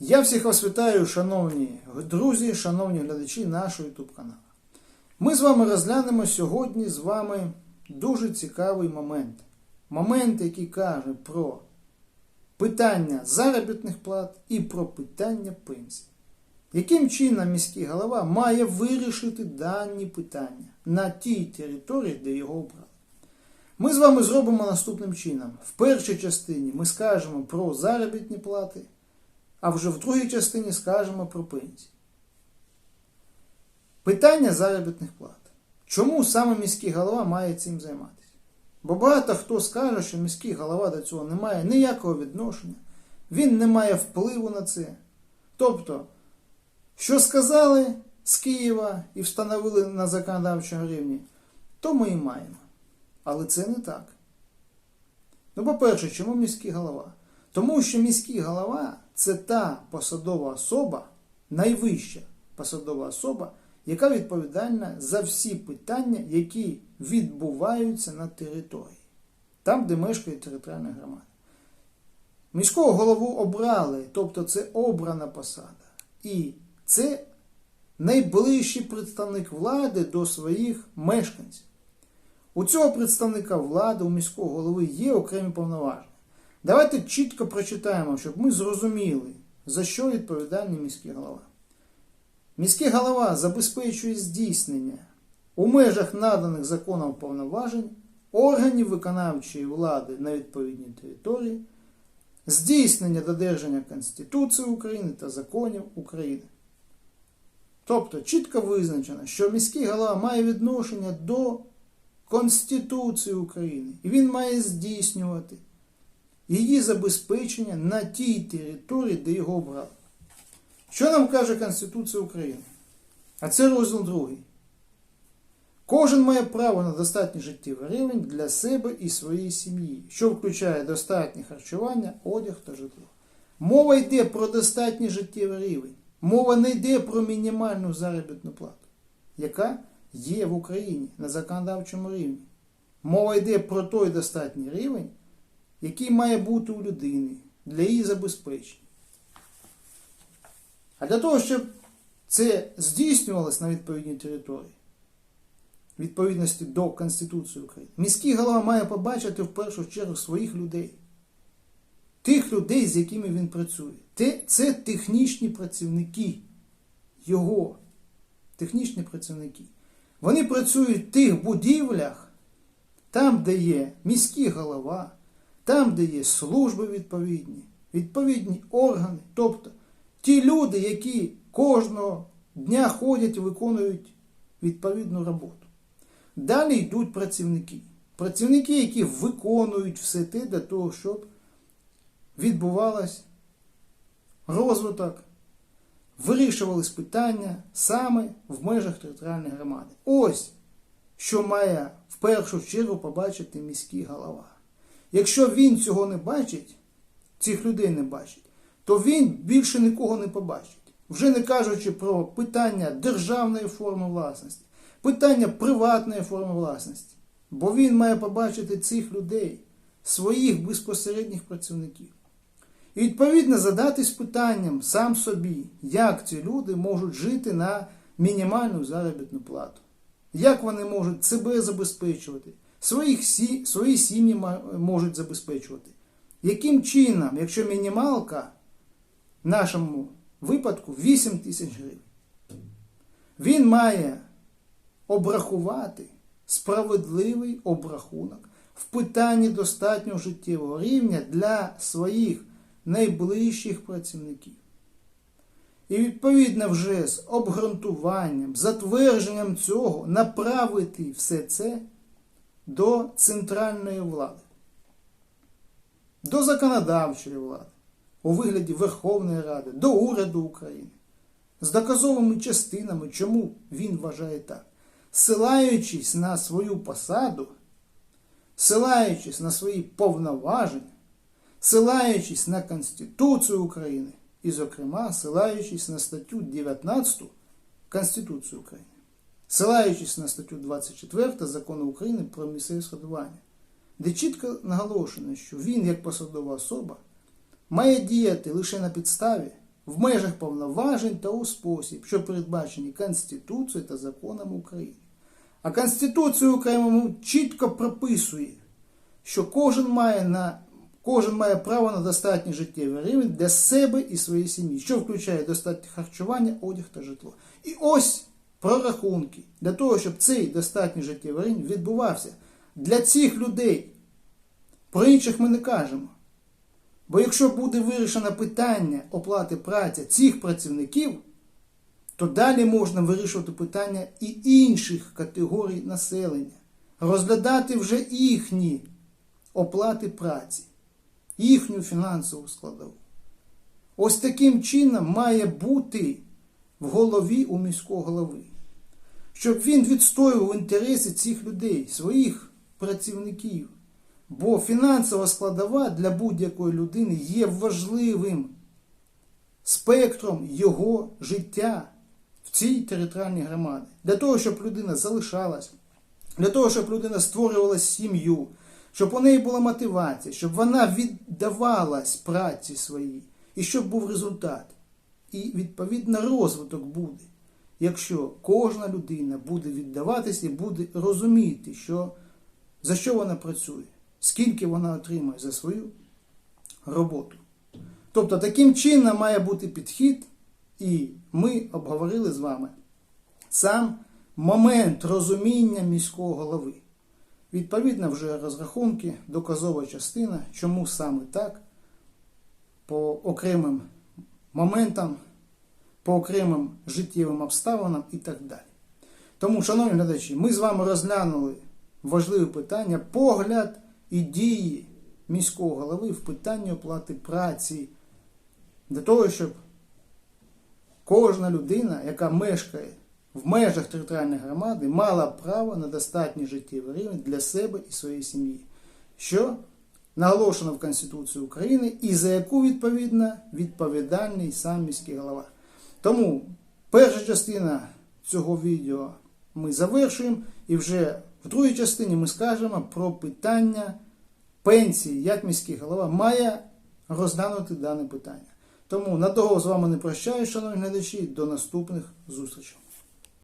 Я всіх вас вітаю, шановні друзі, шановні глядачі нашого YouTube каналу. Ми з вами розглянемо сьогодні з вами дуже цікавий момент. Момент, який каже про питання заробітних плат і про питання пенсій. Яким чином міський голова має вирішити дані питання на тій території, де його обрали? Ми з вами зробимо наступним чином. В першій частині ми скажемо про заробітні плати, а вже в другій частині скажемо про пенсії. Питання заробітних плат. Чому саме міський голова має цим займатися? Бо багато хто скаже, що міський голова до цього не має ніякого відношення, він не має впливу на це. Тобто, що сказали з Києва і встановили на законодавчому рівні, то ми і маємо. Але це не так. Ну, по-перше, чому міський голова? Тому що міський голова це та посадова особа, найвища посадова особа, яка відповідальна за всі питання, які відбуваються на території, там, де мешкає територіальна громада. Міського голову обрали, тобто це обрана посада. І це найближчий представник влади до своїх мешканців. У цього представника влади, у міського голови є окремі повноваження. Давайте чітко прочитаємо, щоб ми зрозуміли, за що відповідальний міський голова. Міський голова забезпечує здійснення у межах наданих законом повноважень органів виконавчої влади на відповідній території, здійснення додержання Конституції України та законів України. Тобто чітко визначено, що міський голова має відношення до Конституції України, і він має здійснювати її забезпечення на тій території, де його обрали. Що нам каже Конституція України? А це розділ другий. Кожен має право на достатній життєвий рівень для себе і своєї сім'ї, що включає достатнє харчування, одяг та житло. Мова йде про достатній життєвий рівень. Мова не йде про мінімальну заробітну плату, яка є в Україні на законодавчому рівні. Мова йде про той достатній рівень, який має бути у людини для її забезпечення. А для того, щоб це здійснювалося на відповідній території, відповідності до Конституції України, міський голова має побачити в першу чергу своїх людей, тих людей, з якими він працює. Це технічні працівники його, технічні працівники. Вони працюють в тих будівлях, там, де є міський голова, там, де є служби відповідні, відповідні органи. Тобто ті люди, які кожного дня ходять і виконують відповідну роботу. Далі йдуть працівники. Працівники, які виконують все те для того, щоб відбувалось розвиток, вирішувались питання саме в межах територіальної громади. Ось що має в першу чергу побачити міський голова. Якщо він цього не бачить, цих людей не бачить, то він більше нікого не побачить. Вже не кажучи про питання державної форми власності, питання приватної форми власності. Бо він має побачити цих людей, своїх безпосередніх працівників. І відповідно задатись питанням сам собі, як ці люди можуть жити на мінімальну заробітну плату, як вони можуть себе забезпечувати, своїх сі, свої сім'ї можуть забезпечувати. Яким чином, якщо мінімалка в нашому випадку 8 тисяч гривень, він має обрахувати справедливий обрахунок в питанні достатнього життєвого рівня для своїх найближчих працівників. І відповідно вже з обґрунтуванням, затвердженням цього направити все це до центральної влади, до законодавчої влади, у вигляді Верховної Ради, до уряду України, з доказовими частинами, чому він вважає так, силаючись на свою посаду, силаючись на свої повноваження, силаючись на Конституцію України і, зокрема, силаючись на статтю 19 Конституції України, силаючись на статтю 24 закону України про місцеве складування, де чітко наголошено, що він, як посадова особа, має діяти лише на підставі в межах повноважень та у спосіб, що передбачені Конституцією та законами України. А Конституція України чітко прописує, що кожен має на Кожен має право на достатній життєвий рівень для себе і своєї сім'ї, що включає достатнє харчування, одяг та житло. І ось прорахунки для того, щоб цей достатній життєвий рівень відбувався для цих людей. Про інших ми не кажемо. Бо якщо буде вирішено питання оплати праці цих працівників, то далі можна вирішувати питання і інших категорій населення, розглядати вже їхні оплати праці, їхню фінансову складову. Ось таким чином має бути в голові у міського голови, щоб він відстоював інтереси цих людей, своїх працівників. Бо фінансова складова для будь-якої людини є важливим спектром його життя в цій територіальній громаді. Для того, щоб людина залишалась, для того, щоб людина створювала сім'ю, щоб у неї була мотивація, щоб вона віддавалась праці своїй, і щоб був результат. І відповідно розвиток буде, якщо кожна людина буде віддаватися і буде розуміти, що, за що вона працює, скільки вона отримує за свою роботу. Тобто таким чином має бути підхід, і ми обговорили з вами сам момент розуміння міського голови. Відповідно, вже розрахунки, доказова частина, чому саме так, по окремим моментам, по окремим життєвим обставинам і так далі. Тому, шановні глядачі, ми з вами розглянули важливе питання, погляд і дії міського голови в питанні оплати праці для того, щоб кожна людина, яка мешкає в межах територіальної громади, мала право на достатній життєвий рівень для себе і своєї сім'ї, що наголошено в Конституції України і за яку відповідно відповідальний сам міський голова. Тому перша частина цього відео ми завершуємо, і вже в другій частині ми скажемо про питання пенсії, як міський голова має розглянути дане питання. Тому надовго з вами не прощаю, шановні глядачі, до наступних зустрічей.